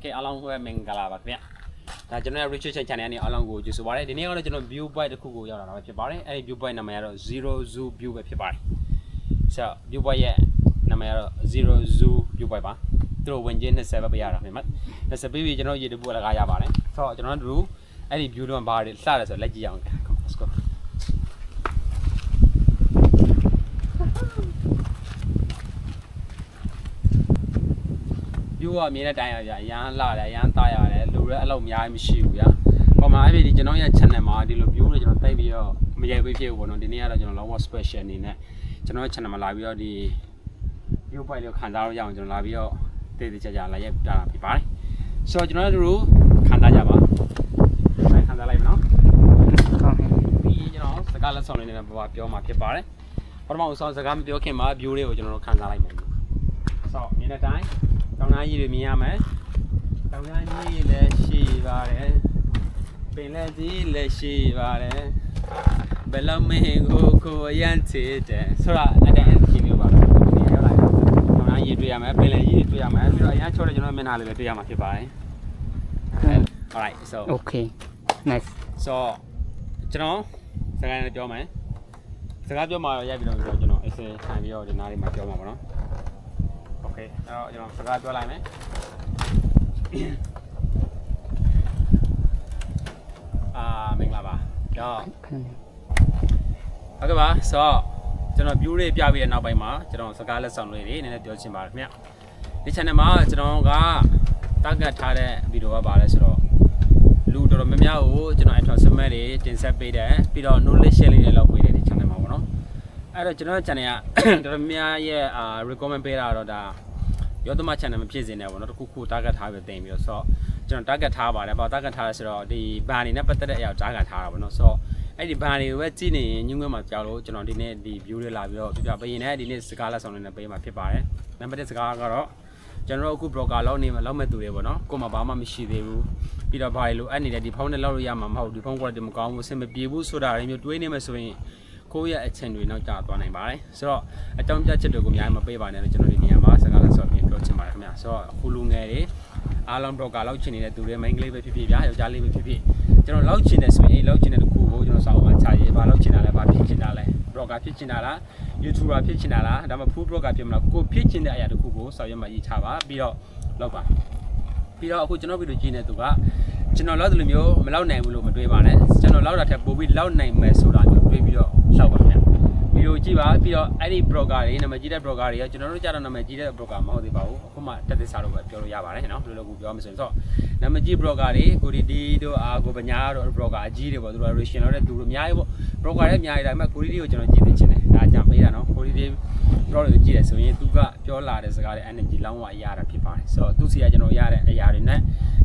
okay အားလုံးဟိုမင်္ဂလာပါခင်ဗျဒါကျွန်တော်ရဲ့ Richard Chan channel ကနေအားလုံးကိုကြိုဆိုပါရစေဒီနေ့ကတော့ကျွန်တော် view point တစ်ခုကိုရောက်လာတာပဲဖြစ်ပါတယ်အဲ့ဒီ view point နာမည်ကတော့ zero zoo view ပဲဖြစ်ပါတယ်ဆိုတော့ view point ရဲ့နာမည်ကတော့ zero zoo view point ပါသူတို့ဝင်ချင်း20ပဲပေးရတာမြင်မ20ပေးပြီးကျွန်တော်ရေတပူလည်းကားရပါတယ်ဆိုတော့ကျွန်တော်တို့အဲ့ဒီ view တော့ဘာတွေလှတယ်ဆိုတော့လက်ကြည့်အောင် let's go ပြိုးကမြင်တဲ့တိုင်းရဗျာအရန်လှတယ်အရန်သားရတယ်လူတွေအဲ့လိုအများကြီးမရှိဘူးဗျာဟောမှာအဲ့ဒီကျွန်တော်ရဲ့ channel မှာဒီလို view တွေကျွန်တော်တိုက်ပြီးတော့မရိုက်ပေးဖြစ်ဘူးပေါ့နော်ဒီနေ့ကတော့ကျွန်တော် long special အနေနဲ့ကျွန်တော်ရဲ့ channel မှာလာပြီးတော့ဒီ view point လေးကိုခံစားလို့ရအောင်ကျွန်တော်လာပြီးတော့တည်တည်ကြကြလာရိုက်ပြတာဖြစ်ပါတယ်ဆိုတော့ကျွန်တော်တို့ခံစားကြပါခံစားလိုက်မနော်ပြီးကျွန်တော်စကားလက်ဆောင်လေးနဲ့ဘာပြောမှာဖြစ်ပါတယ်ပထမဦးဆုံးစကားမပြောခင်မှာ view လေးကိုကျွန်တော်တို့ခံစားလိုက်မယ်ဆိုတော့မြင်တဲ့တိုင်း တောင်တန်းကြီးတွေမြင်ရမယ်တောင်တန်းကြီးလည်းရှိပါတယ်ပင်လယ်ကြီးလည်းရှိပါတယ်ဘယ်လောက်မင်းကိုကိုအရန်ချစ်တယ်ဆိုတော့အတန်းရှိမျိုးပါပဲဒီရောက်လာတောင်တန်းကြီးတွေ့ရမယ်ပင်လယ်ကြီးတွေ့ရမယ်ပြီးတော့အရန်ချောတဲ့ကျွန်တော်မျက်နှာလေးလည်းတွေ့ရမှာဖြစ်ပါတယ် alright so Okay. Nice. so ကျွန်တော်စကားနဲ့ပြောမယ်စကားပြောမှတော့ရိုက်ပြီးတော့ပြီးတော့ကျွန်တော်အစင်ထိုင်ပြီးတော့ဒီနားလေးမှာပြောမှာပေါ့နော် okay အဲ့တော့ကျွန်တော်စကားပြောလိုက်မယ်အာမင်္ဂလာပါတော့ဟုတ်ကဲ့ပါဆိုတော့ကျွန်တော် view လေးပြပြီးတဲ့နောက်ပိုင်းမှာကျွန်တော်စကားလက်ဆောင်လေးတွေနည်းနည်းပြောချင်ပါတယ်ခင်ဗျဒီ channel မှာကျွန်တော်က target ထားတဲ့ဗီဒီယိုကပါလဲဆိုတော့လူတော်တော်များများကိုကျွန်တော် endorsement တွေတင်ဆက်ပေးတယ်ပြီးတော့ knowledge share လေးတွေလုပ်ပေးတယ်ဒီ channel မှာပေါ့နော်အဲ့တော့ကျွန်တော် channel ကတော်တော်များများရဲ့အာ recommend ပေးတာတော့ဒါ ရောသမ channel မဖြစ်စေနဲ့ပေါ့နော်တခုခု target ထားပြီးတင်ပြီးတော့ဆိုတော့ကျွန်တော် target ထားပါတယ်ဘာ target ထားလဲဆိုတော့ဒီ ban တွေနဲ့ပတ်သက်တဲ့အရာ target ထားတာပေါ့နော်ဆိုတော့အဲ့ဒီ ban တွေကိုပဲကြည့်နေရင်ညငွေမှာကြောက်လို့ကျွန်တော်ဒီနေ့ဒီ view တွေလာပြီးတော့ပြပြပေးရင်လည်းဒီနေ့စကားလက်ဆောင်လေးနဲ့ပေးမှာဖြစ်ပါတယ်နံပါတ်1စကားကတော့ကျွန်တော်တို့အခု broker လောက်နေမှာလောက်မဲ့သူတွေပေါ့နော်ကိုယ်မှာဘာမှမရှိသေးဘူးပြီးတော့ဘာလို့အဲ့နေတဲ့ဒီဖုန်းနဲ့လောက်လို့ရမှာမဟုတ်ဒီဖုန်း quality မကောင်းဘူးအဆင်မပြေဘူးဆိုတာတွေမျိုးတွေးနေမှဆိုရင်ကိုယ့်ရဲ့အချင်းတွေနောက်ကျသွားနိုင်ပါတယ်ဆိုတော့အကြောင်းပြချက်တွေကိုအများကြီးမပေးပါနဲ့လို့ကျွန်တော်ဒီနေရာမှာ စကားလက်ဆော့ပြင်ပြောချင်ပါတယ်ခင်ဗျာဆိုတော့အခုလူငယ်တွေအားလုံး broker လောက်ချင်နေတဲ့သူတွေ main ကလေးပဲဖြစ်ဖြစ်ဗျာယောက်ျားလေးပဲဖြစ်ဖြစ်ကျွန်တော်လောက်ချင်တယ်ဆိုရင်အေးလောက်ချင်တဲ့တစ်ခုကိုကျွန်တော်စောင့်အောင်ချရေးဘာလောက်ချင်တာလဲဘာဖြစ်ချင်တာလဲ broker ဖြစ်ချင်တာလား YouTuber ဖြစ်ချင်တာလားဒါမှမဟုတ် food broker ဖြစ်မလားကိုဖြစ်ချင်တဲ့အရာတစ်ခုကိုစောင့်ရမှရေးချပါပြီးတော့လောက်ပါပြီးတော့အခုကျွန်တော်ဗီဒီယိုကြည့်နေသူကကျွန်တော်လောက်တယ်လို့မျိုးမလောက်နိုင်ဘူးလို့မတွေးပါနဲ့ကျွန်တော်လောက်တာထက်ပိုပြီးလောက်နိုင်မယ်ဆိုတာမျိုးတွေးပြီးတော့လောက်ပါခင်ဗျဗီ ဒီယိုကြည့်ပါပြီးတော့အဲ့ဒီ broker တွေနာမည်ကြီးတဲ့ broker တွေရောကျွန်တော်တို့ကြားတော့နာမည်ကြီးတဲ့ broker မဟုတ်သေးပါဘူးအခုမှတက်သစ္စာလို့ပဲပြောလို့ရပါတယ်နော်ဘယ်လိုလုပ်ပြောမစင်ဆိုတော့နာမည်ကြီး broker တွေကိုဒီဒီတို့အာကိုပညာတို့ broker အကြီးတွေပေါ့သူတို့ ration လောက်တဲ့သူတို့အများကြီးပေါ့ broker တွေအများကြီးဒါပေမဲ့ကိုရီဒီကိုကျွန်တော်ကြည့်သိချင်တယ်ဒါအကြံပေးတာနော်ကိုရီဒီ pro တွေကြည့်တယ်ဆိုရင်သူကပြောလာတဲ့စကားတွေ energy လောင်းဝရတာဖြစ်ပါတယ်ဆိုတော့သူစီကကျွန်တော်ရတဲ့အရာတွေနဲ့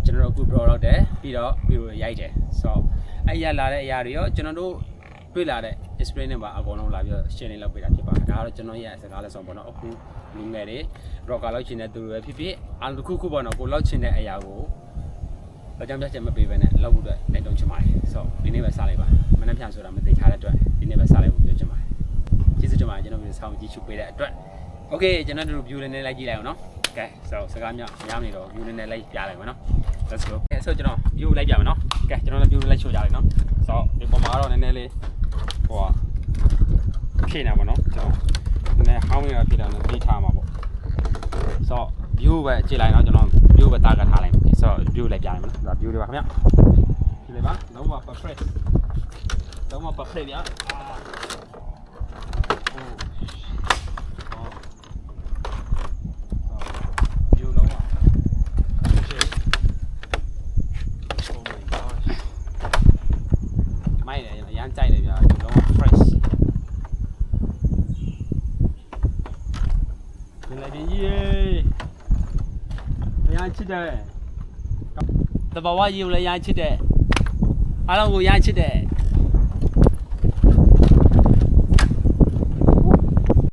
ကျွန်တော်တို့အခု pro လောက်တယ်ပြီးတော့ပြီးတော့ရိုက်တယ်ဆိုတော့အဲ့ရလာတဲ့အရာတွေရောကျွန်တော်တို့ တွေ့လာတဲ့ display နဲ့ပါအကုန်လုံးလာပြီးတော့ share နေလောက်ပေးတာဖြစ်ပါတယ်ဒါကတော့ကျွန်တော်ရဲ့စကားလက်ဆောင်ပေါ့နော်အခုလူငယ်တွေ broker လောက်ချင်တဲ့သူတွေပဲဖြစ်ဖြစ်အားတစ်ခုခုပေါ့နော်ကိုလောက်ချင်တဲ့အရာကိုအကြောင်းပြချက်မပေးဘဲနဲ့လောက်ဖို့အတွက်တိုက်တွန်းချင်ပါတယ်ဆိုတော့ဒီနေ့ပဲစလိုက်ပါမနှက်ပြန်ဆိုတာမသိချတဲ့အတွက်ဒီနေ့ပဲစလိုက်ဖို့ပြောချင်ပါတယ်ကျေးဇူးတင်ပါတယ်ကျွန်တော်တို့ဆောင်းကြည့်ရှုပေးတဲ့အတွက် Okay ကျွန်တော်တို့ view လေးနဲ့လိုက်ကြည့်လိုက်အောင်နော် Okay so စကားများများနေတော့ view လေးနဲ့လိုက်ပြလိုက်မယ်နော် Let's go Okay so ကျွန်တော် view လိုက်ပြမယ်နော် Okay ကျွန်တော်လည်း view လိုက်ချိုးကြလိုက်နော် so ဒီပုံမှာတော့နည်းနည်းလေးဟိုဖြည့်နေပါနော်ကျွန်တော်နည်းနည်းဟောင်းနေတာဖြည့်တာနဲ့ပြီးထားမှာပေါ့ so view ပဲကြည့်လိုက်နော်ကျွန်တော် view ပဲတာကထားလိုက်မယ် so view လိုက်ပြလိုက်မယ်နော်ဒါ view တွေပါခင်ဗျကြည့်လိုက်ပါလုံးဝ perfect လုံးဝ perfect ဗျာအာဟို view လုံးဝ perfect oh my gosh မိုက်တယ်အရန်ကြိုက်တယ်ဗျာလုံးဝ fresh ဒီလိုက်ဒီရေအရန် ချစ်တယ်တဘာဝရေကိုလည်းရမ်းချစ်တယ်အားလုံးကိုရမ်းချစ်တယ်